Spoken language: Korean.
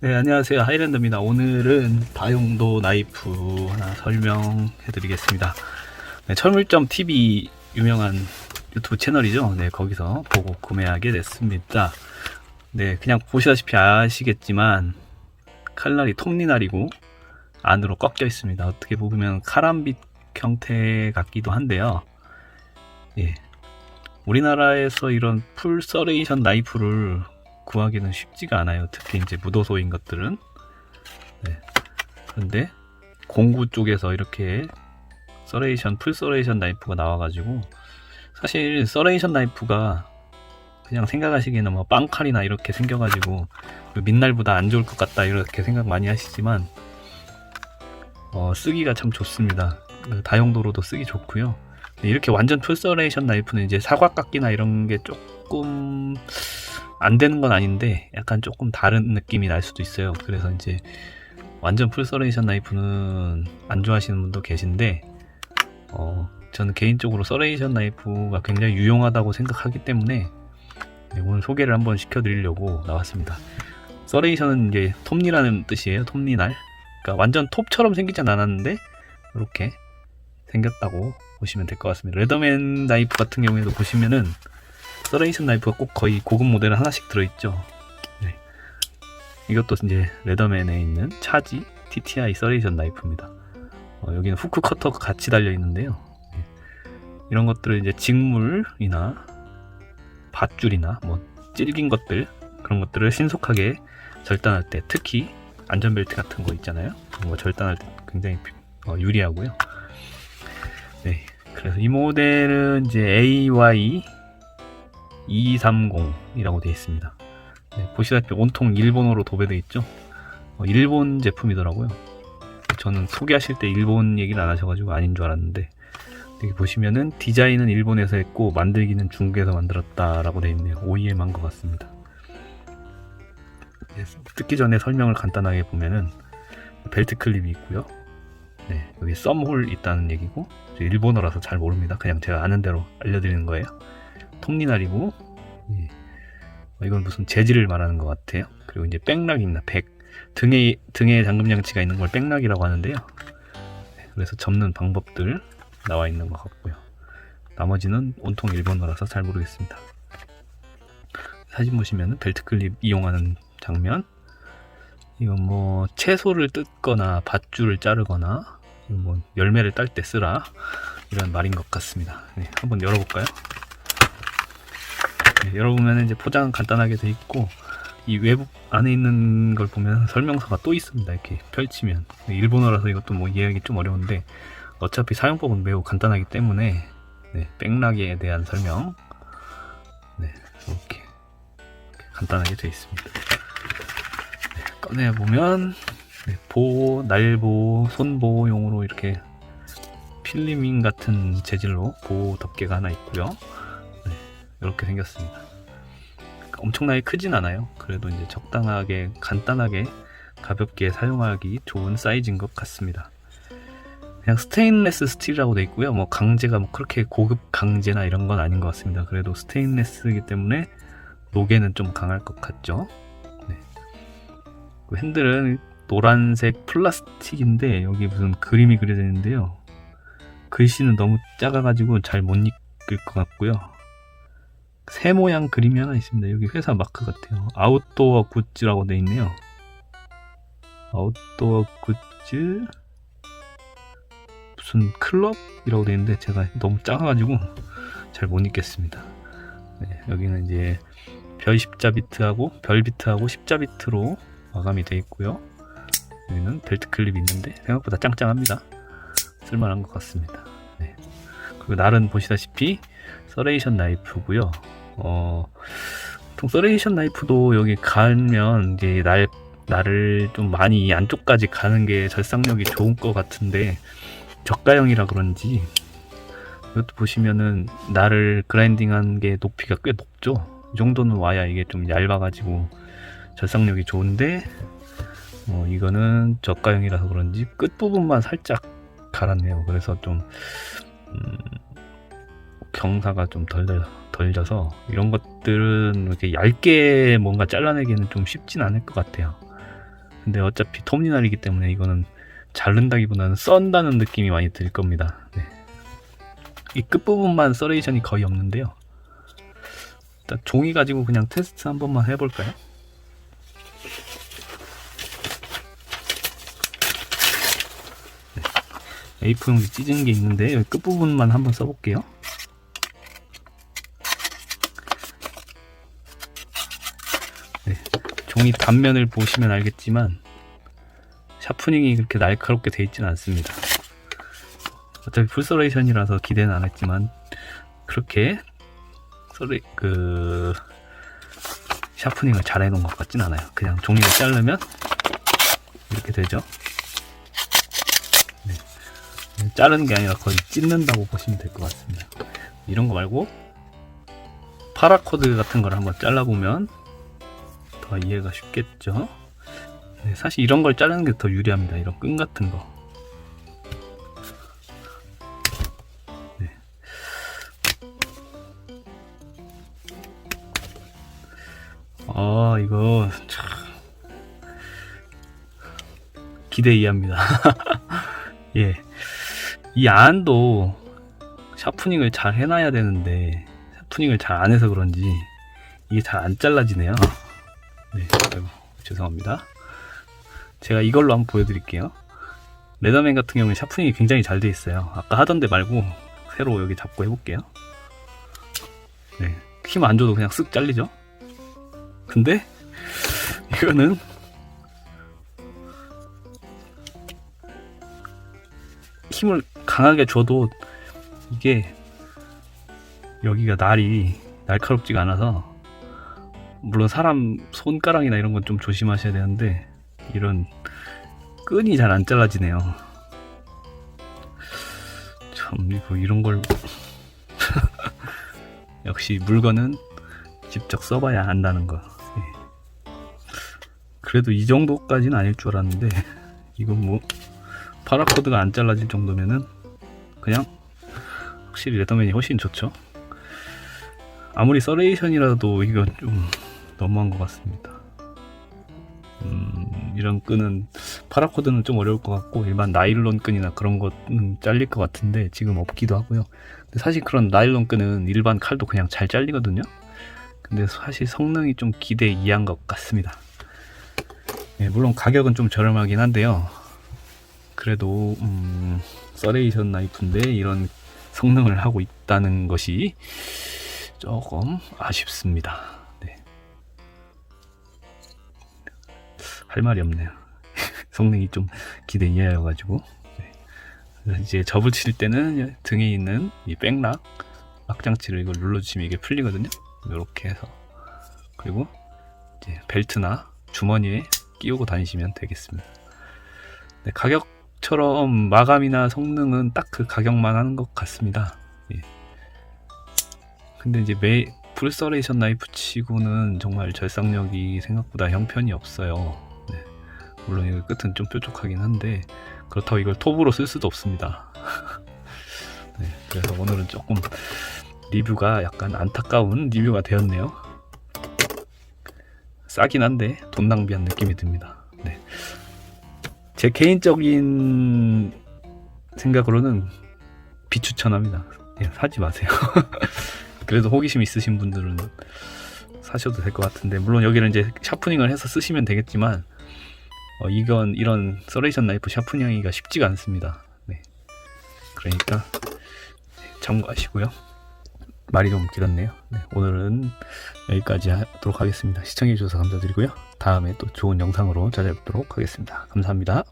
네, 안녕하세요. 하이랜드입니다. 오늘은 다용도 나이프 하나 설명해 드리겠습니다. 네, 철물점 TV 유명한 유튜브 채널이죠. 네, 거기서 보고 구매하게 됐습니다. 네, 그냥 보시다시피 아시겠지만 칼날이 톱니날이고 안으로 꺾여 있습니다. 어떻게 보면 카람빗 형태 같기도 한데요. 예. 우리나라에서 이런 풀 서레이션 나이프를 구하기는 쉽지가 않아요. 특히 이제 무도소인 것들은. 네. 그런데 공구 쪽에서 이렇게 서레이션, 풀 서레이션 나이프가 나와가지고 사실 서레이션 나이프가 그냥 생각하시기에는 뭐 빵칼이나 이렇게 생겨가지고 그 민날보다 안 좋을 것 같다 이렇게 생각 많이 하시지만 어, 쓰기가 참 좋습니다. 그 다용도로도 쓰기 좋고요. 네, 이렇게 완전 풀 서레이션 나이프는 이제 사과깎기나 이런 게 조금 안 되는 건 아닌데 약간 조금 다른 느낌이 날 수도 있어요. 그래서 이제 완전 풀 서레이션 나이프는 안 좋아하시는 분도 계신데 어, 저는 개인적으로 서레이션 나이프가 굉장히 유용하다고 생각하기 때문에 네, 오늘 소개를 한번 시켜드리려고 나왔습니다. 서레이션은 이제 톱니라는 뜻이에요. 톱니날. 그러니까 완전 톱처럼 생기진 않았는데 이렇게 생겼다고 보시면 될 것 같습니다. 레더맨 나이프 같은 경우에도 보시면은 서레이션 나이프가 꼭 거의 고급 모델은 하나씩 들어있죠. 네. 이것도 이제 레더맨에 있는 차지 TTI 서레이션 나이프입니다. 어, 여기는 후크 커터가 같이 달려 있는데요. 네. 이런 것들을 이제 직물이나 밧줄이나 뭐 찔긴 것들 그런 것들을 신속하게 절단할 때 특히 안전벨트 같은 거 있잖아요. 그런 거 절단할 때 굉장히 어, 유리하고요. 네. 그래서 이 모델은 이제 AY 230이라고 되어 있습니다. 네, 보시다시피 온통 일본어로 도배되어 있죠. 어, 일본 제품이더라고요. 저는 소개하실 때 일본 얘기를 안 하셔가지고 아닌 줄 알았는데 여기 보시면은 디자인은 일본에서 했고 만들기는 중국에서 만들었다라고 되어 있네요. OEM 한 것 같습니다. 네, 뜯기 전에 설명을 간단하게 보면은 벨트 클립이 있고요. 네, 여기 썸홀 있다는 얘기고 저 일본어라서 잘 모릅니다. 그냥 제가 아는 대로 알려드리는 거예요. 톱니날이고 예. 어, 이건 무슨 재질을 말하는 것 같아요. 그리고 이제 백락이 있나 백 등에 등에 잠금 장치가 있는 걸 백락이라고 하는데요. 네, 그래서 접는 방법들 나와 있는 것 같고요. 나머지는 온통 일본어라서 잘 모르겠습니다. 사진 보시면 벨트 클립 이용하는 장면. 이건 뭐 채소를 뜯거나 밧줄을 자르거나 뭐 열매를 딸 때 쓰라 이런 말인 것 같습니다. 네, 한번 열어볼까요? 네, 열어보면 이제 포장은 간단하게 돼 있고 이 외부 안에 있는 걸 보면 설명서가 또 있습니다. 이렇게 펼치면 일본어라서 이것도 뭐 이해하기 좀 어려운데 어차피 사용법은 매우 간단하기 때문에 네, 백락에 대한 설명 네, 이렇게 간단하게 되어 있습니다. 네, 꺼내 보면 네, 보호, 날보호, 손보호용으로 이렇게 필리밍 같은 재질로 보호 덮개가 하나 있고요. 네, 이렇게 생겼습니다. 엄청나게 크진 않아요. 그래도 이제 적당하게 간단하게 가볍게 사용하기 좋은 사이즈인 것 같습니다. 그냥 스테인레스 스틸이라고 돼 있고요. 뭐 강제가 뭐 그렇게 고급 강제나 이런 건 아닌 것 같습니다. 그래도 스테인레스이기 때문에 녹에는 좀 강할 것 같죠. 네. 그 핸들은 노란색 플라스틱인데 여기 무슨 그림이 그려져 있는데요. 글씨는 너무 작아가지고 잘 못 읽을 것 같고요. 새 모양 그림이 하나 있습니다. 여기 회사 마크 같아요. 아웃도어 굿즈라고 돼 있네요. 아웃도어 굿즈 무슨 클럽이라고 돼 있는데 제가 너무 작아가지고 잘 못 읽겠습니다. 네, 여기는 이제 별 십자 비트하고 별 비트하고 십자 비트로 마감이 돼 있고요. 여기는 벨트 클립이 있는데 생각보다 짱짱합니다. 쓸만한 것 같습니다. 네. 그리고 날은 보시다시피 서레이션 나이프고요. 어, 보통 서레이션 나이프도 여기 가면 이제 날 날을 좀 많이 안쪽까지 가는 게 절삭력이 좋은 것 같은데 저가형이라 그런지 이것도 보시면은 날을 그라인딩한 게 높이가 꽤 높죠. 이 정도는 와야 이게 좀 얇아가지고 절삭력이 좋은데 어, 이거는 저가형이라서 그런지 끝 부분만 살짝 갈았네요. 그래서 좀 음, 경사가 좀 덜 덜려서 이런 것들은 이렇게 얇게 뭔가 잘라내기는 좀 쉽진 않을 것 같아요. 근데 어차피 톱니날이기 때문에 이거는 자른다기보다는 썬다는 느낌이 많이 들 겁니다. 네. 이 끝부분만 서레이션이 거의 없는데요. 일단 종이 가지고 그냥 테스트 한 번만 해볼까요? 네. A4 용지 찢은 게 있는데 여기 끝부분만 한번 써볼게요. 종이 단면을 보시면 알겠지만 샤프닝이 그렇게 날카롭게 돼 있지는 않습니다. 어차피 풀서레이션이라서 기대는 안 했지만 그렇게 서레 그 샤프닝을 잘 해놓은 것 같진 않아요. 그냥 종이를 자르면 이렇게 되죠. 네. 자르는 게 아니라 거의 찢는다고 보시면 될 것 같습니다. 이런 거 말고 파라코드 같은 걸 한번 잘라보면 더 이해가 쉽겠죠. 네, 사실 이런 걸 자르는 게 더 유리합니다. 이런 끈 같은 거. 네. 아, 이거 참 기대 이합니다. 예. 이 안도 샤프닝을 잘 해놔야 되는데 샤프닝을 잘 안 해서 그런지 이게 잘 안 잘라지네요. 네, 아이고, 죄송합니다. 제가 이걸로 한번 보여드릴게요. 레더맨 같은 경우는 샤프닝이 굉장히 잘 돼 있어요. 아까 하던 데 말고 새로 여기 잡고 해볼게요. 네, 힘 안 줘도 그냥 쓱 잘리죠? 근데 이거는 힘을 강하게 줘도 이게 여기가 날이 날카롭지가 않아서 물론 사람 손가락이나 이런 건 좀 조심하셔야 되는데 이런 끈이 잘 안 잘라지네요. 참 이거 이런 걸 역시 물건은 직접 써봐야 안다는 거. 예. 그래도 이 정도까지는 아닐 줄 알았는데 이건 뭐 파라코드가 안 잘라질 정도면은 그냥 확실히 레더맨이 훨씬 좋죠. 아무리 서레이션이라도 이건 좀 너무한 것 같습니다. 음, 이런 끈은 파라코드는 좀 어려울 것 같고 일반 나일론 끈이나 그런 거는 잘릴 것 같은데 지금 없기도 하고요. 근데 사실 그런 나일론 끈은 일반 칼도 그냥 잘 잘리거든요. 근데 사실 성능이 좀 기대 이한 것 같습니다. 네, 물론 가격은 좀 저렴하긴 한데요. 그래도 음, 서레이션 나이프인데 이런 성능을 하고 있다는 것이 조금 아쉽습니다. 할 말이 없네요. 성능이 좀 기대 이하여가지고 네. 이제 접을 칠 때는 등에 있는 이 백락 락장치를 이걸 눌러주시면 이게 풀리거든요. 이렇게 해서 그리고 이제 벨트나 주머니에 끼우고 다니시면 되겠습니다. 네, 가격처럼 마감이나 성능은 딱 그 가격만 하는 것 같습니다. 예. 근데 이제 메 풀서레이션 나이프 치고는 정말 절삭력이 생각보다 형편이 없어요. 네. 물론 이 끝은 좀 뾰족하긴 한데 그렇다고 이걸 톱으로 쓸 수도 없습니다. 네, 그래서 오늘은 조금 리뷰가 약간 안타까운 리뷰가 되었네요. 싸긴 한데 돈 낭비한 느낌이 듭니다. 네. 제 개인적인 생각으로는 비추천합니다. 예, 사지 마세요. 그래도 호기심 있으신 분들은 사셔도 될 것 같은데 물론 여기는 이제 샤프닝을 해서 쓰시면 되겠지만 어, 이건 이런 서레이션 나이프 샤프닝하기가 쉽지가 않습니다. 네. 그러니까 참고하시고요. 말이 좀 길었네요. 네, 오늘은 여기까지 하도록 하겠습니다. 시청해주셔서 감사드리고요. 다음에 또 좋은 영상으로 찾아뵙도록 하겠습니다. 감사합니다.